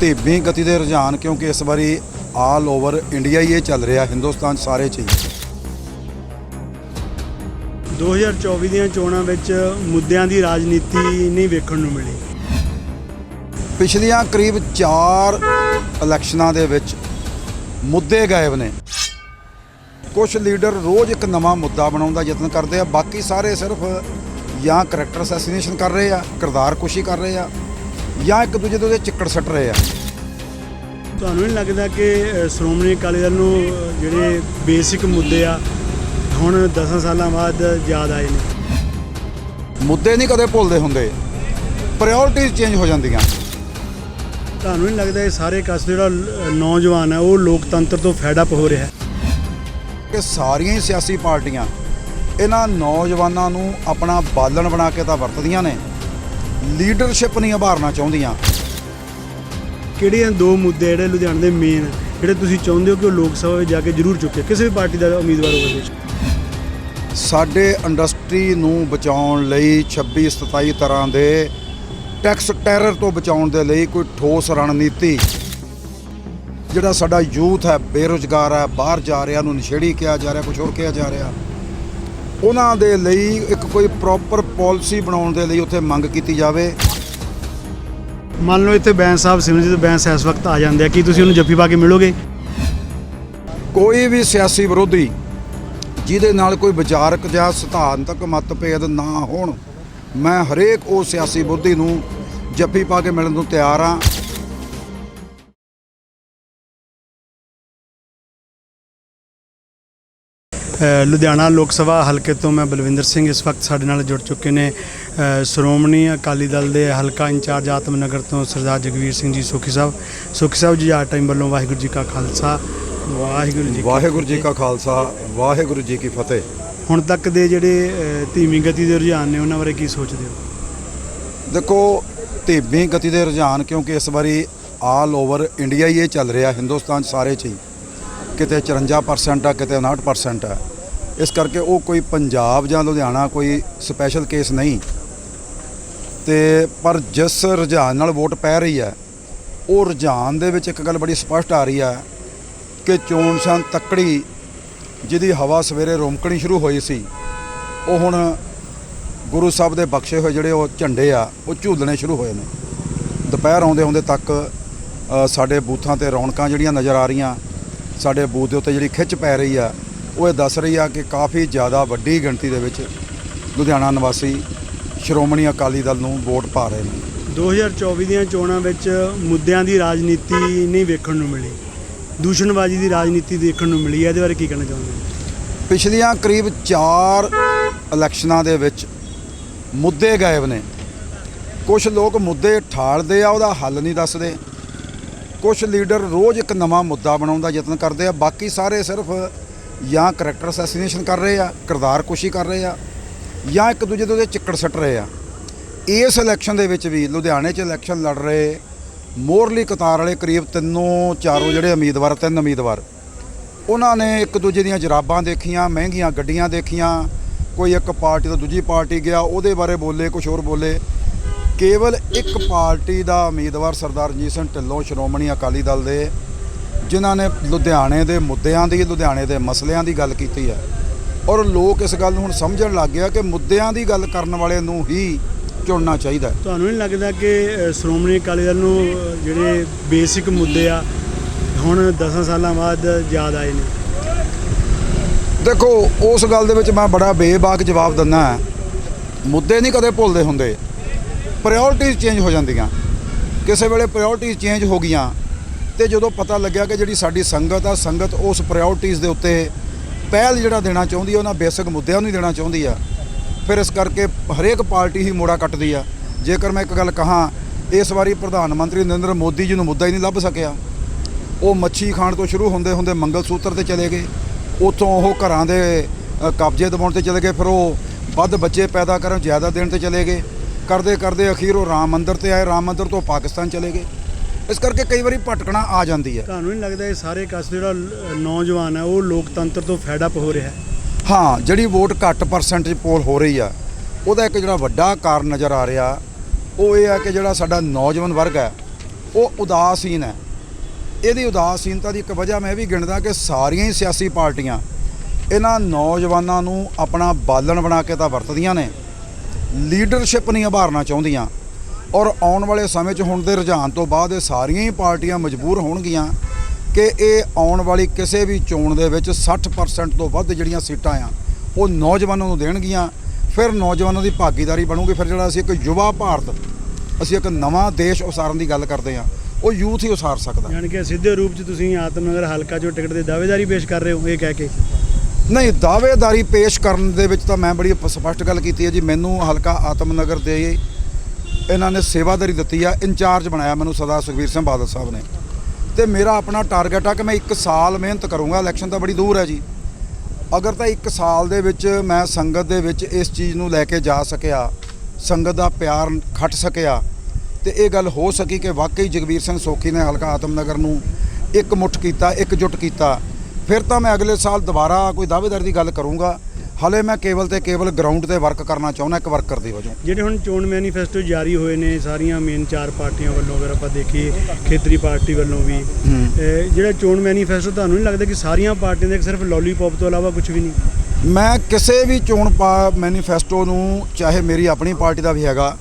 ਧੀਮੀ ਗਤੀ ਦੇ ਰੁਝਾਨ ਕਿਉਂਕਿ ਇਸ ਵਾਰੀ ਆਲ ਓਵਰ ਇੰਡੀਆ ਹੀ ਇਹ ਚੱਲ ਰਿਹਾ ਹਿੰਦੁਸਤਾਨ ਸਾਰੇ 'ਚ ਹੀ। 2024 ਦੀਆਂ ਚੋਣਾਂ ਵਿੱਚ ਮੁੱਦਿਆਂ ਦੀ ਰਾਜਨੀਤੀ ਨਹੀਂ ਵੇਖਣ ਨੂੰ ਮਿਲੀ। ਪਿਛਲੀਆਂ ਕਰੀਬ 4 ਇਲੈਕਸ਼ਨਾਂ ਦੇ ਵਿੱਚ ਮੁੱਦੇ ਗਾਇਬ ਨੇ। ਕੁਝ ਲੀਡਰ ਰੋਜ਼ ਇੱਕ ਨਵਾਂ ਮੁੱਦਾ ਬਣਾਉਣ ਦਾ ਯਤਨ ਕਰਦੇ ਆ ਬਾਕੀ ਸਾਰੇ ਸਿਰਫ ਜਾਂ ਕਰੈਕਟਰ ਅਸੈਸੀਨੇਸ਼ਨ ਕਰ ਰਹੇ ਆ ਕਿਰਦਾਰ ਕੁਸ਼ੀ ਕਰ ਰਹੇ ਆ। ਜਾਂ ਇੱਕ ਦੂਜੇ ਦੇ ਉਹਦੇ ਚਿੱਕੜ ਸੱਟ ਰਹੇ ਆ। ਤੁਹਾਨੂੰ ਨਹੀਂ ਲੱਗਦਾ ਕਿ ਸ਼੍ਰੋਮਣੀ ਅਕਾਲੀ ਦਲ ਨੂੰ ਜਿਹੜੇ ਬੇਸਿਕ ਮੁੱਦੇ ਆ ਹੁਣ 10 ਸਾਲਾਂ ਬਾਅਦ ਯਾਦ ਆਏ ਨੇ? ਮੁੱਦੇ ਨਹੀਂ ਕਦੇ ਭੁੱਲਦੇ ਹੁੰਦੇ। ਪ੍ਰਾਇੋਰਟੀਜ਼ ਚੇਂਜ ਹੋ ਜਾਂਦੀਆਂ। ਤੁਹਾਨੂੰ ਨਹੀਂ ਲੱਗਦਾ ਇਹ ਸਾਰੇ ਕਸ ਜਿਹੜਾ ਨੌਜਵਾਨ ਹੈ ਉਹ ਲੋਕਤੰਤਰ ਤੋਂ ਫੈਡ ਅਪ ਹੋ ਰਿਹਾ ਹੈ? ਕਿ ਸਾਰੀਆਂ ਹੀ ਸਿਆਸੀ ਪਾਰਟੀਆਂ ਇਹਨਾਂ ਨੌਜਵਾਨਾਂ ਨੂੰ ਆਪਣਾ ਬਾਲਣ ਬਣਾ ਕੇ ਤਾਂ ਵਰਤਦੀਆਂ ਨੇ। ਲੀਡਰਸ਼ਿਪ ਨਹੀਂ ਉਭਾਰਨਾ ਚਾਹੁੰਦੀਆਂ। ਕਿਹੜੇ ਦੋ ਮੁੱਦੇ ਜਿਹੜੇ ਲੁਧਿਆਣੇ ਦੇ ਮੇਨ ਜਿਹੜੇ ਤੁਸੀਂ ਚਾਹੁੰਦੇ ਹੋ ਕਿ ਉਹ ਲੋਕ ਸਭਾ ਵਿੱਚ ਜਾ ਕੇ ਜ਼ਰੂਰ ਚੁੱਕੇ ਕਿਸੇ ਵੀ ਪਾਰਟੀ ਦਾ ਉਮੀਦਵਾਰ ਹੋਵੇ ਸਾਡੇ ਇੰਡਸਟਰੀ ਨੂੰ ਬਚਾਉਣ ਲਈ 26 27 ਤਰ੍ਹਾਂ ਦੇ ਟੈਕਸ ਟੈਰਰ ਤੋਂ ਬਚਾਉਣ ਦੇ ਲਈ ਕੋਈ ਠੋਸ ਰਣਨੀਤੀ। ਜਿਹੜਾ ਸਾਡਾ ਯੂਥ ਹੈ ਬੇਰੁਜ਼ਗਾਰ ਹੈ ਬਾਹਰ ਜਾ ਰਿਹਾ ਨੂੰ ਨਸ਼ੇੜੀ ਕਿਹਾ ਜਾ ਰਿਹਾ ਕੁਝ ਹੋਰ ਕਿਹਾ ਜਾ ਰਿਹਾ। ਉਹਨਾਂ ਦੇ ਲਈ ਇੱਕ ਕੋਈ ਪ੍ਰੋਪਰ ਪਾਲਿਸੀ ਬਣਾਉਣ ਦੇ ਲਈ ਉੱਥੇ ਮੰਗ ਕੀਤੀ ਜਾਵੇ। ਮੰਨ ਲਓ ਇੱਥੇ ਬੈਂਸ ਸਾਹਿਬ ਸਿਮਰਜੀਤ ਬੈਂਸ ਇਸ ਵਕਤ ਆ ਜਾਂਦੇ ਆ ਕੀ ਤੁਸੀਂ ਉਹਨੂੰ ਜੱਫੀ ਪਾ ਕੇ ਮਿਲੋਗੇ? ਕੋਈ ਵੀ ਸਿਆਸੀ ਵਿਰੋਧੀ ਜਿਹਦੇ ਨਾਲ ਕੋਈ ਵਿਚਾਰਕ ਜਾਂ ਸਿਧਾਂਤਕ ਮਤਭੇਦ ਨਾ ਹੋਣ ਮੈਂ ਹਰੇਕ ਉਹ ਸਿਆਸੀ ਵਿਰੋਧੀ ਨੂੰ ਜੱਫੀ ਪਾ ਕੇ ਮਿਲਣ ਨੂੰ ਤਿਆਰ ਹਾਂ। ਲੁਧਿਆਣਾ ਲੋਕ ਸਭਾ ਹਲਕੇ ਤੋਂ ਮੈਂ ਬਲਵਿੰਦਰ ਸਿੰਘ ਇਸ ਵਕਤ ਸਾਡੇ ਨਾਲ ਜੁੜ ਚੁੱਕੇ ਨੇ ਸ਼੍ਰੋਮਣੀ ਅਕਾਲੀ ਦਲ ਦੇ ਹਲਕਾ ਇੰਚਾਰਜ ਆਤਮ ਨਗਰ ਤੋਂ ਸਰਦਾਰ ਜਗਵੀਰ ਸਿੰਘ ਜੀ ਸੁਖੀ ਸਾਹਿਬ। ਸੁਖੀ ਸਾਹਿਬ ਜੀ ਆਰ ਟਾਈਮ ਵੱਲੋਂ ਵਾਹਿਗੁਰੂ ਜੀ ਕਾ ਖਾਲਸਾ ਵਾਹਿਗੁਰੂ ਜੀ ਵਾਹਿਗੁਰੂ ਜੀ ਕਾ ਖਾਲਸਾ ਵਾਹਿਗੁਰੂ ਜੀ ਕੀ ਫਤਿਹ। ਹੁਣ ਤੱਕ ਦੇ ਜਿਹੜੇ ਧੀਮੀ ਗਤੀ ਦੇ ਰੁਝਾਨ ਨੇ ਉਹਨਾਂ ਬਾਰੇ ਕੀ ਸੋਚਦੇ ਹੋ? ਦੇਖੋ ਧੀਮੀ ਗਤੀ ਦੇ ਰੁਝਾਨ ਕਿਉਂਕਿ ਇਸ ਵਾਰੀ ਆਲ ਓਵਰ ਇੰਡੀਆ ਹੀ ਇਹ ਚੱਲ ਰਿਹਾ ਹਿੰਦੁਸਤਾਨ ਸਾਰੇ 'ਚ ਹੀ। ਕਿਤੇ 54% ਆ, ਕਿਤੇ 59% ਆ। ਇਸ ਕਰਕੇ ਉਹ ਕੋਈ ਪੰਜਾਬ ਜਾਂ ਲੁਧਿਆਣਾ ਕੋਈ ਸਪੈਸ਼ਲ ਕੇਸ ਨਹੀਂ। ਤੇ ਪਰ ਜਿਸ ਰੁਝਾਨ ਨਾਲ ਵੋਟ ਪੈ ਰਹੀ ਹੈ, ਉਹ ਰੁਝਾਨ ਦੇ ਵਿੱਚ ਇੱਕ ਗੱਲ ਬੜੀ ਸਪਸ਼ਟ ਆ ਰਹੀ ਹੈ ਕਿ ਚੋਣ ਸ਼ਨ ਤੱਕੜੀ ਜਿਹਦੀ ਹਵਾ ਸਵੇਰੇ ਰੋਮਕਣੀ ਸ਼ੁਰੂ ਹੋਈ ਸੀ, ਉਹ ਹੁਣ ਗੁਰੂ ਸਾਹਿਬ ਦੇ ਬਖਸ਼ੇ ਹੋਏ ਜਿਹੜੇ ਉਹ ਝੰਡੇ ਆ, ਉਹ ਝੂਲਣੇ ਸ਼ੁਰੂ ਹੋਏ ਨੇ। ਦੁਪਹਿਰ ਆਉਂਦੇ ਆਉਂਦੇ ਤੱਕ ਸਾਡੇ ਬੂਥਾਂ ਤੇ ਰੌਣਕਾਂ ਜਿਹੜੀਆਂ ਨਜ਼ਰ ਆ ਰਹੀਆਂ ਸਾਡੇ ਬੂਥ ਦੇ ਉੱਤੇ ਜਿਹੜੀ ਖਿੱਚ ਪੈ ਰਹੀ ਆ ਉਹ ਇਹ ਦੱਸ ਰਹੀ ਆ ਕਿ ਕਾਫੀ ਜ਼ਿਆਦਾ ਵੱਡੀ ਗਿਣਤੀ ਦੇ ਵਿੱਚ ਲੁਧਿਆਣਾ ਨਿਵਾਸੀ ਸ਼੍ਰੋਮਣੀ ਅਕਾਲੀ ਦਲ ਨੂੰ ਵੋਟ ਪਾ ਰਹੇ ਨੇ। 2024 ਦੀਆਂ ਚੋਣਾਂ ਵਿੱਚ ਮੁੱਦਿਆਂ ਦੀ ਰਾਜਨੀਤੀ ਨਹੀਂ ਵੇਖਣ ਨੂੰ ਮਿਲੀ। ਦੂਸ਼ਣਬਾਜ਼ੀ ਦੀ ਰਾਜਨੀਤੀ ਦੇਖਣ ਨੂੰ ਮਿਲੀ। ਹੈ ਇਹਦੇ ਬਾਰੇ ਕੀ ਕਹਿਣਾ ਚਾਹੁੰਦੇ ਹੋ ਪਿਛਲੀਆਂ ਕਰੀਬ 4 ਇਲੈਕਸ਼ਨਾਂ ਦੇ ਵਿੱਚ ਮੁੱਦੇ ਗਾਇਬ ਨੇ। ਕੁਝ ਲੋਕ ਮੁੱਦੇ ਠਾਲਦੇ ਆ ਉਹਦਾ ਹੱਲ ਨਹੀਂ ਦੱਸਦੇ। ਕੁਝ ਲੀਡਰ ਰੋਜ਼ ਇੱਕ ਨਵਾਂ ਮੁੱਦਾ ਬਣਾਉਣ ਦਾ ਯਤਨ ਕਰਦੇ ਆ, ਬਾਕੀ ਸਾਰੇ ਸਿਰਫ ਜਾਂ ਕਰੈਕਟਰ ਅਸੈਸੀਨੇਸ਼ਨ ਕਰ ਰਹੇ ਆ, ਕਿਰਦਾਰ ਕੁਸ਼ੀ ਕਰ ਰਹੇ ਆ, ਜਾਂ ਇੱਕ ਦੂਜੇ ਦੇ ਉਹਦੇ ਚਿੱਕੜ ਸੱਟ ਰਹੇ ਆ। ਇਸ ਇਲੈਕਸ਼ਨ ਦੇ ਵਿੱਚ ਵੀ ਲੁਧਿਆਣੇ 'ਚ ਇਲੈਕਸ਼ਨ ਲੜ ਰਹੇ ਮੋਰਲੀ ਕਤਾਰ ਵਾਲੇ ਕਰੀਬ ਤਿੰਨੋਂ ਚਾਰੋਂ ਜਿਹੜੇ ਉਮੀਦਵਾਰ, ਤਿੰਨ ਉਮੀਦਵਾਰ, ਉਹਨਾਂ ਨੇ ਇੱਕ ਦੂਜੇ ਦੀਆਂ ਜਰਾਬਾਂ ਦੇਖੀਆਂ, ਮਹਿੰਗੀਆਂ ਗੱਡੀਆਂ ਦੇਖੀਆਂ, ਕੋਈ ਇੱਕ ਪਾਰਟੀ ਤੋਂ ਦੂਜੀ ਪਾਰਟੀ ਗਿਆ, ਉਹਦੇ ਬਾਰੇ ਬੋਲੇ ਕੁਝ ਹੋਰ ਬੋਲੇ। ਕੇਵਲ ਇੱਕ ਪਾਰਟੀ ਦਾ ਉਮੀਦਵਾਰ ਸਰਦਾਰ ਰਣਜੀਤ ਸਿੰਘ ਢਿੱਲੋਂ ਸ਼੍ਰੋਮਣੀ ਅਕਾਲੀ ਦਲ ਦੇ ਜਿਨ੍ਹਾਂ ਨੇ ਲੁਧਿਆਣੇ ਦੇ ਮੁੱਦਿਆਂ ਦੀ ਲੁਧਿਆਣੇ ਦੇ ਮਸਲਿਆਂ ਦੀ ਗੱਲ ਕੀਤੀ ਹੈ। ਔਰ ਲੋਕ ਇਸ ਗੱਲ ਨੂੰ ਹੁਣ ਸਮਝਣ ਲੱਗ ਗਿਆ ਕਿ ਮੁੱਦਿਆਂ ਦੀ ਗੱਲ ਕਰਨ ਵਾਲੇ ਨੂੰ ਹੀ ਚੁਣਨਾ ਚਾਹੀਦਾ ਹੈ। ਤੁਹਾਨੂੰ ਨਹੀਂ ਲੱਗਦਾ ਕਿ ਅ, ਸ਼੍ਰੋਮਣੀ ਅਕਾਲੀ ਦਲ ਨੂੰ ਅ, ਜਿਹੜੇ ਬੇਸਿਕ ਮੁੱਦੇ ਆ ਹੁਣ 10 ਸਾਲਾਂ ਬਾਅਦ ਯਾਦ ਆਏ ਨੇ? ਦੇਖੋ ਉਸ ਗੱਲ ਦੇ ਵਿੱਚ ਮੈਂ ਬੜਾ ਬੇਬਾਕ ਜਵਾਬ ਦਿੰਦਾ ਮੁੱਦੇ ਨਹੀਂ ਕਦੇ ਭੁੱਲਦੇ ਹੁੰਦੇ। ਪ੍ਰਾਇੋਰਟੀਜ਼ ਚੇਂਜ ਹੋ ਜਾਂਦੀਆਂ। ਕਿਸੇ ਵੇਲੇ ਪ੍ਰਾਇੋਰਟੀਜ਼ ਚੇਂਜ ਹੋ ਗਈਆਂ ਤੇ ਜਦੋਂ ਪਤਾ ਲੱਗਿਆ ਕਿ ਜਿਹੜੀ ਸਾਡੀ ਸੰਗਤ ਆ, ਸੰਗਤ ਉਸ ਪ੍ਰਾਇੋਰਟੀਜ਼ ਦੇ ਉੱਤੇ ਪਹਿਲ ਜਿਹੜਾ ਦੇਣਾ ਚਾਹੁੰਦੀ ਆ, ਉਹਨਾਂ ਬੇਸਿਕ ਮੁੱਦਿਆਂ ਨੂੰ ਹੀ ਦੇਣਾ ਚਾਹੁੰਦੀ ਆ। ਫਿਰ ਇਸ ਕਰਕੇ ਹਰੇਕ ਪਾਰਟੀ ਹੀ ਮੋੜਾ ਕੱਟਦੀ ਆ। ਜੇਕਰ ਮੈਂ ਇੱਕ ਗੱਲ ਕਹਾਂ, ਇਸ ਵਾਰੀ ਪ੍ਰਧਾਨ ਮੰਤਰੀ ਨਰਿੰਦਰ ਮੋਦੀ ਜੀ ਨੂੰ ਮੁੱਦਾ ਹੀ ਨਹੀਂ ਲੱਭ ਸਕਿਆ। ਉਹ ਮੱਛੀ ਖਾਣ ਤੋਂ ਸ਼ੁਰੂ ਹੁੰਦੇ ਹੁੰਦੇ ਮੰਗਲ ਸੂਤਰ ਤੇ ਚਲੇ ਗਏ। ਉੱਥੋਂ ਉਹ ਘਰਾਂ ਦੇ ਕਬਜ਼ੇ ਦਬਾਉਣ ਤੇ ਚਲੇ ਗਏ। ਫਿਰ ਉਹ ਵੱਧ ਬੱਚੇ ਪੈਦਾ ਕਰਨ, ਜ਼ਿਆਦਾ ਦੇਣ ਤੇ ਚਲੇ ਗਏ। ਕਰਦੇ ਕਰਦੇ ਅਖੀਰ ਉਹ ਰਾਮ ਮੰਦਿਰ ਤੇ ਆਏ ਰਾਮ ਮੰਦਿਰ ਤੋਂ ਪਾਕਿਸਤਾਨ ਚਲੇ ਗਏ। ਇਸ ਕਰਕੇ ਕਈ ਵਾਰੀ ਭਟਕਣਾ ਆ ਜਾਂਦੀ ਹੈ। ਤੁਹਾਨੂੰ ਨਹੀਂ ਲੱਗਦਾ ਇਹ ਸਾਰੇ ਕਸ ਜਿਹੜਾ ਨੌਜਵਾਨ ਹੈ ਉਹ ਲੋਕਤੰਤਰ ਤੋਂ ਫੈਡ ਅਪ ਹੋ ਰਿਹਾ ਹੈ? ਹਾਂ ਜਿਹੜੀ ਵੋਟ ਘੱਟ ਪਰਸੈਂਟੇਜ ਪੋਲ ਹੋ ਰਹੀ ਆ ਉਹਦਾ ਇੱਕ ਜਿਹੜਾ ਵੱਡਾ ਕਾਰਨ ਨਜ਼ਰ ਆ ਰਿਹਾ ਉਹ ਇਹ ਆ ਕਿ ਜਿਹੜਾ ਸਾਡਾ ਨੌਜਵਾਨ ਵਰਗ ਹੈ ਉਹ ਉਦਾਸੀਨ ਹੈ। ਇਹਦੀ ਉਦਾਸੀਨਤਾ ਦੀ ਇੱਕ ਵਜ੍ਹਾ ਮੈਂ ਵੀ ਗਿਣਦਾ ਕਿ ਸਾਰੀਆਂ ਹੀ ਸਿਆਸੀ ਪਾਰਟੀਆਂ ਇਹਨਾਂ ਨੌਜਵਾਨਾਂ ਨੂੰ ਆਪਣਾ ਬਾਲਣ ਬਣਾ ਕੇ ਤਾਂ ਵਰਤਦੀਆਂ ਨੇ। ਲੀਡਰਸ਼ਿਪ ਨਹੀਂ ਉਭਾਰਨਾ ਚਾਹੁੰਦੀਆਂ। ਔਰ ਆਉਣ ਵਾਲੇ ਸਮੇਂ 'ਚ ਹੁਣ ਦੇ ਰੁਝਾਨ ਤੋਂ ਬਾਅਦ ਇਹ ਸਾਰੀਆਂ ਹੀ ਪਾਰਟੀਆਂ ਮਜਬੂਰ ਹੋਣਗੀਆਂ ਕਿ ਇਹ ਆਉਣ ਵਾਲੀ ਕਿਸੇ ਵੀ ਚੋਣ ਦੇ ਵਿੱਚ 60% ਤੋਂ ਵੱਧ ਜਿਹੜੀਆਂ ਸੀਟਾਂ ਆ, ਉਹ ਨੌਜਵਾਨਾਂ ਨੂੰ ਦੇਣਗੀਆਂ। ਫਿਰ ਨੌਜਵਾਨਾਂ ਦੀ ਭਾਗੀਦਾਰੀ ਬਣੂਗੀ। ਫਿਰ ਜਿਹੜਾ ਅਸੀਂ ਇੱਕ ਯੁਵਾ ਭਾਰਤ, ਅਸੀਂ ਇੱਕ ਨਵਾਂ ਦੇਸ਼ ਉਸਾਰਨ ਦੀ ਗੱਲ ਕਰਦੇ ਆ, ਉਹ ਯੂਥ ਹੀ ਉਸਾਰ ਸਕਦਾ। ਯਾਨੀ ਕਿ ਸਿੱਧੇ ਰੂਪ 'ਚ ਤੁਸੀਂ ਆਤਮਨਗਰ ਹਲਕਾ ਚੋਂ ਟਿਕਟ ਦੇ ਦਾਅਵੇਦਾਰੀ ਪੇਸ਼ ਕਰ ਰਹੇ ਹੋ, ਇਹ ਕਹਿ ਕੇ। ਨਹੀਂ, ਦਾਅਵੇਦਾਰੀ ਪੇਸ਼ ਕਰਨ ਦੇ ਵਿੱਚ ਤਾਂ ਮੈਂ ਬੜੀ ਪ- ਸਪਸ਼ਟ ਗੱਲ ਕੀਤੀ ਹੈ ਜੀ। ਮੈਨੂੰ ਹਲਕਾ ਆਤਮਨਗਰ ਦੇ ਇਹਨਾਂ ਨੇ ਸੇਵਾਦਾਰੀ ਦਿੱਤੀ ਆ। ਇੰਚਾਰਜ ਬਣਾਇਆ ਮੈਨੂੰ ਸਦਾ ਸੁਖਵੀਰ ਸਿੰਘ ਬਾਦਲ ਸਾਹਿਬ ਨੇ। ਤੇ ਮੇਰਾ ਆਪਣਾ ਟਾਰਗੇਟ ਆ ਕਿ ਮੈਂ 1 ਸਾਲ ਮਿਹਨਤ ਕਰੂੰਗਾ। ਇਲੈਕਸ਼ਨ ਤਾਂ ਬੜੀ ਦੂਰ ਹੈ ਜੀ। ਅਗਰ ਤਾਂ 1 ਸਾਲ ਦੇ ਵਿੱਚ ਮੈਂ ਸੰਗਤ ਦੇ ਵਿੱਚ ਇਸ ਚੀਜ਼ ਨੂੰ ਲੈ ਕੇ ਜਾ ਸਕਿਆ, ਸੰਗਤ ਦਾ ਪਿਆਰ ਖੱਟ ਸਕਿਆ, ਤੇ ਇਹ ਗੱਲ ਹੋ ਸਕੀ ਕਿ ਵਾਕਈ ਜਗਵੀਰ ਸਿੰਘ ਸੋਖੀ ਨੇ ਹਲਕਾ ਆਤਮਨਗਰ ਨੂੰ ਇੱਕ ਮੁੱਠ ਕੀਤਾ, ਇੱਕ ਇਕਜੁੱਟ ਕੀਤਾ। ਫਿਰ ਤਾਂ ਮੈਂ ਅਗਲੇ ਸਾਲ ਦੁਬਾਰਾ ਕੋਈ ਦਾਅਵੇਦਾਰੀ ਦੀ ਗੱਲ ਕਰੂੰਗਾ। ਹਲੇ ਮੈਂ ਕੇਵਲ ਤੇ ਕੇਵਲ ਗਰਾਊਂਡ ਤੇ ਵਰਕ ਕਰਨਾ ਚਾਹੁੰਦਾ ਇੱਕ ਵਰਕਰ ਦੇ ਵਜੋਂ। ਜਿਹੜੇ ਹੁਣ ਚੋਣ ਮੈਨੀਫੈਸਟੋ ਜਾਰੀ ਹੋਏ ਨੇ ਸਾਰੀਆਂ ਮੇਨ ਚਾਰ ਪਾਰਟੀਆਂ ਵੱਲੋਂ ਅਗਰ ਆਪਾਂ ਦੇਖੀਏ ਖੇਤਰੀ ਪਾਰਟੀ ਵੱਲੋਂ ਵੀ। ਜਿਹੜਾ ਚੋਣ ਮੈਨੀਫੈਸਟੋ ਤੁਹਾਨੂੰ ਨਹੀਂ ਲੱਗਦਾ ਕਿ ਸਾਰੀਆਂ ਪਾਰਟੀਆਂ ਦੇ ਸਿਰਫ ਲੋਲੀਪੌਪ ਤੋਂ ਇਲਾਵਾ ਕੁਝ ਵੀ ਨਹੀਂ? ਮੈਂ ਕਿਸੇ ਵੀ ਚੋਣ ਮੈਨੀਫੈਸਟੋ ਨੂੰ ਚਾਹੇ ਮੇਰੀ ਆਪਣੀ ਪਾਰਟੀ ਦਾ ਵੀ ਹੈਗਾ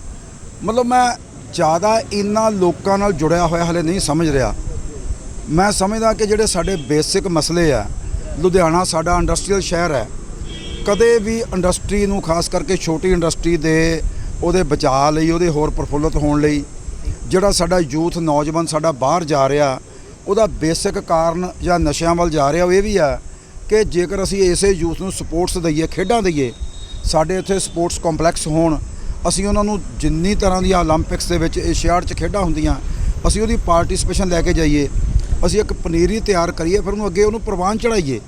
ਮਤਲਬ ਮੈਂ ਜ਼ਿਆਦਾ ਇੰਨਾ ਲੋਕਾਂ ਨਾਲ ਜੁੜਿਆ ਹੋਇਆ ਹਲੇ ਨਹੀਂ ਸਮਝ ਰਿਹਾ। ਮੈਂ ਸਮਝਦਾ ਕਿ ਜਿਹੜੇ ਸਾਡੇ ਬੇਸਿਕ ਮਸਲੇ ਆ, ਲੁਧਿਆਣਾ ਸਾਡਾ ਇੰਡਸਟਰੀਅਲ ਸ਼ਹਿਰ ਹੈ, ਕਦੇ ਵੀ ਇੰਡਸਟਰੀ ਨੂੰ ਖਾਸ ਕਰਕੇ ਛੋਟੀ ਇੰਡਸਟਰੀ ਦੇ ਉਹਦੇ ਬਚਾਅ ਲਈ, ਉਹਦੇ ਹੋਰ ਪ੍ਰਫੁੱਲਤ ਹੋਣ ਲਈ, ਜਿਹੜਾ ਸਾਡਾ ਯੂਥ ਨੌਜਵਾਨ ਸਾਡਾ ਬਾਹਰ ਜਾ ਰਿਹਾ, ਉਹਦਾ ਬੇਸਿਕ ਕਾਰਨ ਜਾਂ ਨਸ਼ਿਆਂ ਵੱਲ ਜਾ ਰਿਹਾ, ਉਹ ਇਹ ਵੀ ਆ ਕਿ ਜੇਕਰ ਅਸੀਂ ਇਸੇ ਯੂਥ ਨੂੰ ਸਪੋਰਟਸ ਦਈਏ, ਖੇਡਾਂ ਦਈਏ, ਸਾਡੇ ਇੱਥੇ ਸਪੋਰਟਸ ਕੰਪਲੈਕਸ ਹੋਣ, ਅਸੀਂ ਉਹਨਾਂ ਨੂੰ ਜਿੰਨੀ ਤਰ੍ਹਾਂ ਦੀਆਂ 올림픽ਸ ਦੇ ਵਿੱਚ ਏਸ਼ੀਆਡ 'ਚ ਖੇਡਾਂ ਹੁੰਦੀਆਂ, ਅਸੀਂ ਉਹਦੀ ਪਾਰਟਿਸਪੇਸ਼ਨ ਲੈ ਕੇ ਜਾਈਏ ਅਸੀਂ ਇੱਕ ਪਨੀਰੀ ਤਿਆਰ ਕਰੀਏ, ਫਿਰ ਉਹਨੂੰ ਅੱਗੇ ਉਹਨੂੰ ਪ੍ਰਵਾਨ ਚੜਾਈਏ।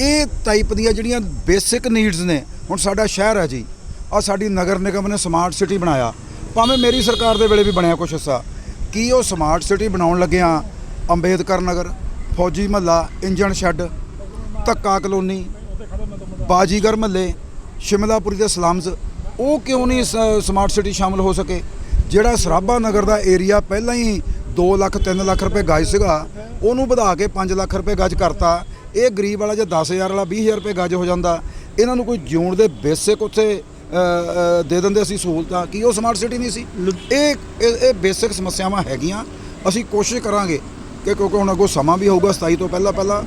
ਇਹ ਟਾਈਪ ਦੀਆਂ ਜਿਹੜੀਆਂ ਬੇਸਿਕ ਨੀਡਸ ਨੇ, ਹੁਣ ਸਾਡਾ ਸ਼ਹਿਰ ਹੈ ਜੀ ਆ ਸਾਡੀ ਨਗਰ ਨਿਗਮ ਨੇ ਸਮਾਰਟ ਸਿਟੀ ਬਣਾਇਆ। ਭਾਵੇਂ ਮੇਰੀ ਸਰਕਾਰ ਦੇ ਵੇਲੇ ਵੀ ਬਣਿਆ ਕੁਛ ਹਿੱਸਾ। ਕੀ ਉਹ ਸਮਾਰਟ ਸਿਟੀ ਬਣਾਉਣ ਲੱਗਿਆ Ambedkar Nagar, Fauji Mohalla, engine shed, Dhakka colony, Bazigar ਮਹੱਲੇ, ਸ਼ਿਮਲਾਪੁਰੀ ਦੇ ਸਲਮਜ਼ ਉਹ ਕਿਉਂ ਨਹੀਂ ਸ- ਸਮਾਰਟ ਸਿਟੀ ਸ਼ਾਮਲ ਹੋ ਸਕੇ? ਜਿਹੜਾ ਸਰਾਭਾ ਨਗਰ ਦਾ ਏਰੀਆ ਪਹਿਲਾਂ ਹੀ 2 ਲੱਖ 3 ਲੱਖ ਰੁਪਏ ਗਜ ਸੀਗਾ, ਉਹਨੂੰ ਵਧਾ ਕੇ 5 ਲੱਖ ਰੁਪਏ ਗਜ ਕਰਤਾ। ਇਹ ਗਰੀਬ ਵਾਲਾ ਜੇ 10000 ਵਾਲਾ 20000 ਰੁਪਏ ਗਜ ਹੋ ਜਾਂਦਾ, ਇਹਨਾਂ ਨੂੰ ਕੋਈ ਜਿਉਣ ਦੇ ਬੇਸਿਕ ਉੱਥੇ ਦੇ ਦਿੰਦੇ ਅਸੀਂ ਸਹੂਲਤਾਂ, ਕੀ ਉਹ ਸਮਾਰਟ ਸਿਟੀ ਨਹੀਂ ਸੀ? ਇਹ ਇਹ ਬੇਸਿਕ ਸਮੱਸਿਆਵਾਂ ਹੈਗੀਆਂ, ਅਸੀਂ ਕੋਸ਼ਿਸ਼ ਕਰਾਂਗੇ ਕਿ ਕਿਉਂਕਿ ਹੁਣ ਅੱਗੋਂ ਸਮਾਂ ਵੀ ਹੋਊਗਾ 27 ਤੋਂ ਪਹਿਲਾਂ ਪਹਿਲਾਂ,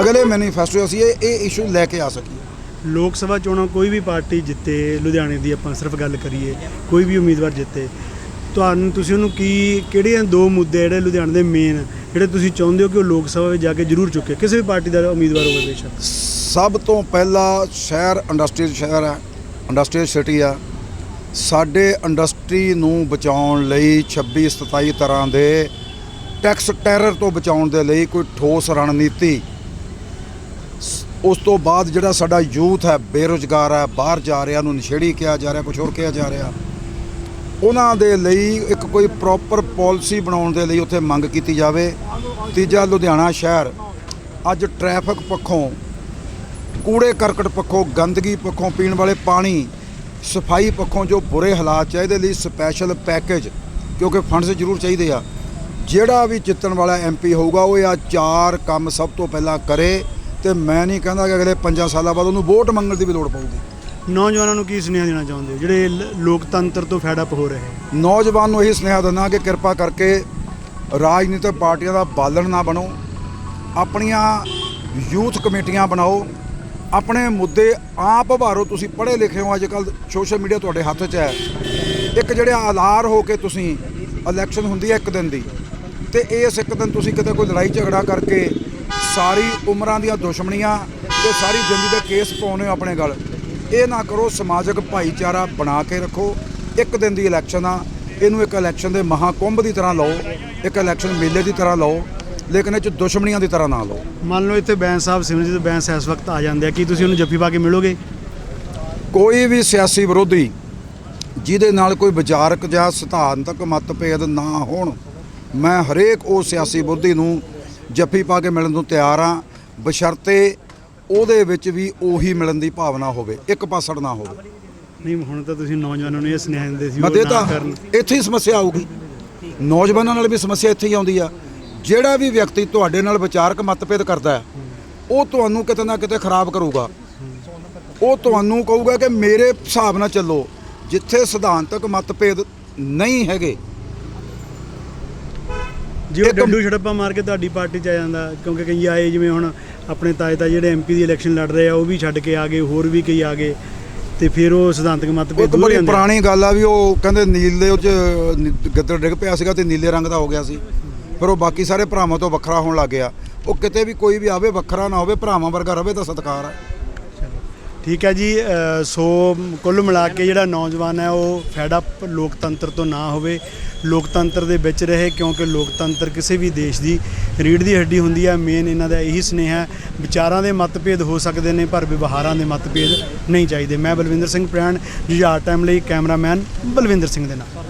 ਅਗਲੇ ਮੈਨੀਫੈਸਟੋ ਅਸੀਂ ਇਹ ਇਹ ਇਸ਼ੂ ਲੈ ਕੇ ਆ ਸਕੀਏ। ਲੋਕ ਸਭਾ ਚੋਣਾਂ ਕੋਈ ਵੀ ਪਾਰਟੀ ਜਿੱਤੇ, ਲੁਧਿਆਣੇ ਦੀ ਆਪਾਂ ਸਿਰਫ ਗੱਲ ਕਰੀਏ, ਕੋਈ ਵੀ ਉਮੀਦਵਾਰ ਜਿੱਤੇ ਤੁਹਾਨੂੰ ਤੁਸੀਂ ਉਹਨੂੰ ਕੀ, ਕਿਹੜੇ ਦੋ ਮੁੱਦੇ ਜਿਹੜੇ ਲੁਧਿਆਣੇ ਦੇ ਮੇਨ ਜਿਹੜੇ ਤੁਸੀਂ ਚਾਹੁੰਦੇ ਹੋ ਕਿ ਉਹ ਲੋਕ ਸਭਾ ਵਿੱਚ ਜਾ ਕੇ ਜ਼ਰੂਰ ਚੁੱਕੇ? ਕਿਸੇ ਵੀ ਪਾਰਟੀ ਦਾ ਉਮੀਦਵਾਰ ਹੋਵੇ ਬੇਸ਼ੱਕ। ਸਭ ਤੋਂ ਪਹਿਲਾ ਸ਼ਹਿਰ ਇੰਡਸਟਰੀਅਲ ਸ਼ਹਿਰ ਹੈ ਇੰਡਸਟਰੀਅਲ ਸਿਟੀ ਆ। ਸਾਡੇ ਇੰਡਸਟਰੀ ਨੂੰ ਬਚਾਉਣ ਲਈ 26 27 ਤਰ੍ਹਾਂ ਦੇ ਟੈਕਸ ਟੈਰਰ ਤੋਂ ਬਚਾਉਣ ਦੇ ਲਈ ਕੋਈ ਠੋਸ ਰਣਨੀਤੀ। ਸ- ਉਸ ਤੋਂ ਬਾਅਦ ਜਿਹੜਾ ਸਾਡਾ ਯੂਥ ਹੈ, ਬੇਰੁਜ਼ਗਾਰ ਹੈ, ਬਾਹਰ ਜਾ ਰਿਹਾ ਨੂੰ ਨਸ਼ੇੜੀ ਕਿਹਾ ਜਾ ਰਿਹਾ ਕੁਝ ਹੋਰ ਕਿਹਾ ਜਾ ਰਿਹਾ। ਉਹਨਾਂ ਦੇ ਲਈ ਇੱਕ ਕੋਈ ਪ੍ਰੋਪਰ ਪਾਲਿਸੀ ਬਣਾਉਣ ਦੇ ਲਈ ਉੱਥੇ ਮੰਗ ਕੀਤੀ ਜਾਵੇ। ਤੀਜਾ ਲੁਧਿਆਣਾ ਸ਼ਹਿਰ। ਅੱਜ ਟ੍ਰੈਫਿਕ ਪੱਖੋਂ, ਕੂੜੇ ਕਰਕਟ ਪੱਖੋਂ, ਗੰਦਗੀ ਪੱਖੋਂ ਪੀਣ ਵਾਲੇ ਪਾਣੀ, ਸਫ਼ਾਈ ਪੱਖੋਂ ਜੋ ਬੁਰੇ ਹਾਲਾਤ ਚ ਇਹਦੇ ਲਈ ਸਪੈਸ਼ਲ ਪੈਕੇਜ ਕਿਉਂਕਿ ਫੰਡਸ ਜ਼ਰੂਰ ਚਾਹੀਦੇ ਆ। ਜਿਹੜਾ ਵੀ ਜਿੱਤਣ ਵਾਲਾ ਐਮਪੀ ਹੋਊਗਾ, ਉਹ ਇਹ ਆ ਚਾਰ ਕੰਮ ਸਭ ਤੋਂ ਪਹਿਲਾਂ ਕਰੇ ਤੇ ਮੈਂ ਨਹੀਂ ਕਹਿੰਦਾ ਕਿ ਅਗਲੇ 5 ਸਾਲਾਂ ਬਾਅਦ ਉਹਨੂੰ ਵੋਟ ਮੰਗਣ ਦੀ ਵੀ ਲੋੜ ਪਊਗੀ। ਨੌਜਵਾਨਾਂ ਨੂੰ ਕੀ ਸੁਨੇਹਾ ਦੇਣਾ ਚਾਹੁੰਦੇ ਹੋ? ਜਿਹੜੇ ਲ- ਲੋਕਤੰਤਰ ਤੋਂ ਫੈਡ ਅਪ ਹੋ ਰਹੇ ਹੈ ਨੌਜਵਾਨ ਨੂੰ ਇਹੀ ਸੁਨੇਹਾ ਦਿੰਦਾ ਕਿ ਕਿਰਪਾ ਕਰਕੇ ਰਾਜਨੀਤਿਕ ਪਾਰਟੀਆਂ ਦਾ ਬਾਲਣ ਨਾ ਬਣੋ, ਆਪਣੀਆਂ ਯੂਥ ਕਮੇਟੀਆਂ ਬਣਾਓ, ਆਪਣੇ ਮੁੱਦੇ ਆਪ ਉਭਾਰੋ। ਤੁਸੀਂ ਪੜ੍ਹੇ ਲਿਖੇ ਹੋ ਅੱਜ ਕੱਲ ਸੋਸ਼ਲ ਮੀਡੀਆ ਤੁਹਾਡੇ ਹੱਥ 'ਚ ਹੈ। ਇੱਕ ਜਿਹੜੇ ਆਲਾਰ ਹੋ ਕੇ ਤੁਸੀਂ ਇਲੈਕਸ਼ਨ ਹੁੰਦੀ ਹੈ ਇੱਕ ਦਿਨ ਦੀ, ਤੇ ਇਸ ਇੱਕ ਦਿਨ ਤੁਸੀਂ ਕਿਤੇ ਕੋਈ ਲੜਾਈ ਝਗੜਾ ਕਰਕੇ ਸਾਰੀ ਉਮਰਾਂ ਦੀਆਂ ਦੁਸ਼ਮਣੀਆਂ ਤੇ ਸਾਰੀ ਜ਼ਿੰਦਗੀ ਦੇ ਕੇਸ ਪਾਉਨੇ ਹੋ ਆਪਣੇ ਗਲ। ਇਹ ਨਾ ਕਰੋ ਸਮਾਜਿਕ ਭਾਈਚਾਰਾ ਬਣਾ ਕੇ ਰੱਖੋ। ਇੱਕ ਦਿਨ ਦੀ ਇਲੈਕਸ਼ਨ ਆ। ਇਹਨੂੰ ਇੱਕ ਇਲੈਕਸ਼ਨ ਦੇ ਮਹਾਕੁੰਭ ਦੀ ਤਰ੍ਹਾਂ ਲਓ। ਇੱਕ ਇਲੈਕਸ਼ਨ ਮੇਲੇ ਦੀ ਤਰ੍ਹਾਂ ਲਓ। ਲੇਕਿਨ ਇਹ ਚ ਦੁਸ਼ਮਣੀਆਂ ਦੀ ਤਰ੍ਹਾਂ ਨਾ ਲਓ। ਮੰਨ ਲਓ ਇੱਥੇ ਬੈਂਸ ਸਾਹਿਬ ਸਿਮਰਜੀਤ ਬੈਂਸ ਇਸ ਵਕਤ ਆ ਜਾਂਦੇ ਆ। ਕੀ ਤੁਸੀਂ ਉਹਨੂੰ ਜੱਫੀ ਪਾ ਕੇ ਮਿਲੋਗੇ? ਕੋਈ ਵੀ ਸਿਆਸੀ ਵਿਰੋਧੀ ਜਿਹਦੇ ਨਾਲ ਕੋਈ ਵਿਚਾਰਕ ਜਾਂ ਸਿਧਾਂਤਕ ਮਤਭੇਦ ਨਾ ਹੋਣ ਮੈਂ ਹਰੇਕ ਉਹ ਸਿਆਸੀ ਵਿਰੋਧੀ ਨੂੰ ਜੱਫੀ ਪਾ ਕੇ ਮਿਲਣ ਨੂੰ ਤਿਆਰ ਹਾਂ ਬਸ਼ਰਤੇ ਉਹਦੇ ਵਿੱਚ ਵੀ ਉਹੀ ਮਿਲਣ ਦੀ ਭਾਵਨਾ ਹੋਵੇ ਇੱਕ ਪਾਸੜ ਨਾ ਹੋਵੇ। ਨਹੀਂ ਹੁਣ ਤਾਂ ਤੁਸੀਂ ਨੌਜਵਾਨਾਂ ਨੂੰ ਇਹ ਸੁਨੇਹਾ ਦਿੰਦੇ ਸੀ ਮੈਂ ਉਹ ਨਾ ਦੇਤਾ ਕਰਨ। ਇੱਥੇ ਹੀ ਸਮੱਸਿਆ ਆਊਗੀ। ਨੌਜਵਾਨਾਂ ਨਾਲ ਵੀ ਸਮੱਸਿਆ ਇੱਥੇ ਹੀ ਆਉਂਦੀ ਆ। ਜਿਹੜਾ ਵੀ ਵਿਅਕਤੀ ਤੁਹਾਡੇ ਨਾਲ ਵਿਚਾਰਕ ਮਤਭੇਦ ਕਰਦਾ ਹੈ ਉਹ ਤੁਹਾਨੂੰ ਕਿਤੇ ਨਾ ਕਿਤੇ ਖਰਾਬ ਕਰੂਗਾ। ਉਹ ਤੁਹਾਨੂੰ ਕਹੂਗਾ ਕਿ ਮੇਰੇ ਹਿਸਾਬ ਨਾਲ ਚੱਲੋ ਜਿੱਥੇ ਸਿਧਾਂਤਕ ਮਤਭੇਦ ਨਹੀਂ ਹੈਗੇ। ਜੇ ਉਹ ਡੰਡੂ ਛੜੱਪਾ ਮਾਰ ਕੇ ਤੁਹਾਡੀ ਪਾਰਟੀ ਚ ਆ ਜਾਂਦਾ ਕਿਉਂਕਿ ਕਈ ਆਏ ਜਿਵੇਂ ਹੁਣ ਆਪਣੇ ਤਾਏ ਤਾਏ ਜਿਹੜੇ ਐਮਪੀ ਦੀ ਇਲੈਕਸ਼ਨ ਲੜ ਰਹੇ ਆ ਉਹ ਵੀ ਛੱਡ ਕੇ ਆ ਗਏ ਹੋਰ ਵੀ ਕਈ ਆ ਗਏ। ਤੇ ਫਿਰ ਉਹ ਸਿਧਾਂਤਕ ਉਹ ਮਤਭੇਦ ਇੱਕ ਦੂਰ ਬੜੀ ਆ। ਪੁਰਾਣੀ ਗੱਲ ਆ ਵੀ ਉਹ ਕਹਿੰਦੇ ਨੀਲੇ ਉਹ ਚ ਨੀ- ਗਿੱਦੜ ਡਿੱਗ ਪਿਆ ਸੀਗਾ ਤੇ ਨੀਲੇ ਰੰਗ ਦਾ ਹੋ ਗਿਆ ਸੀ। ਫਿਰ ਉਹ ਬਾਕੀ ਸਾਰੇ ਭਰਾਵਾਂ ਤੋਂ ਵੱਖਰਾ ਹੋਣ ਲੱਗ ਗਿਆ। ਉਹ ਕਿਤੇ ਵੀ ਕੋਈ ਵੀ ਆਵੇ ਵੱਖਰਾ ਨਾ ਹੋਵੇ ਭਰਾਵਾਂ ਵਰਗਾ ਰਵੇ ਤਾਂ ਸਤਿਕਾਰ ਹੈ ਠੀਕ ਹੈ ਜੀ ਸੋ ਕੁੱਲ ਮਿਲਾ ਕੇ ਜਿਹੜਾ ਨੌਜਵਾਨ ਹੈ, ਉਹ ਫੈਡ ਅਪ ਲੋਕਤੰਤਰ ਤੋਂ ਨਾ ਹੋਵੇ, ਲੋਕਤੰਤਰ ਦੇ ਵਿੱਚ ਰਹੇ, ਕਿਉਂਕਿ ਲੋਕਤੰਤਰ ਕਿਸੇ ਵੀ ਦੇਸ਼ ਦੀ ਰੀੜ ਦੀ ਹੱਡੀ ਹੁੰਦੀ ਹੈ। ਮੇਨ ਇਹਨਾਂ ਦਾ ਇਹੀ ਸੁਨੇਹਾ ਵਿਚਾਰਾਂ ਦੇ ਮਤਭੇਦ ਹੋ ਸਕਦੇ ਨੇ, ਪਰ ਵਿਵਹਾਰਾਂ ਦੇ ਮਤਭੇਦ ਨਹੀਂ ਚਾਹੀਦੇ। ਮੈਂ ਬਲਵਿੰਦਰ ਸਿੰਘ ਪ੍ਰਾਣ, ਜੁਝਾਰ ਟਾਈਮ ਲਈ ਕੈਮਰਾਮੈਨ ਬਲਵਿੰਦਰ ਸਿੰਘ ਦੇ ਨਾਲ।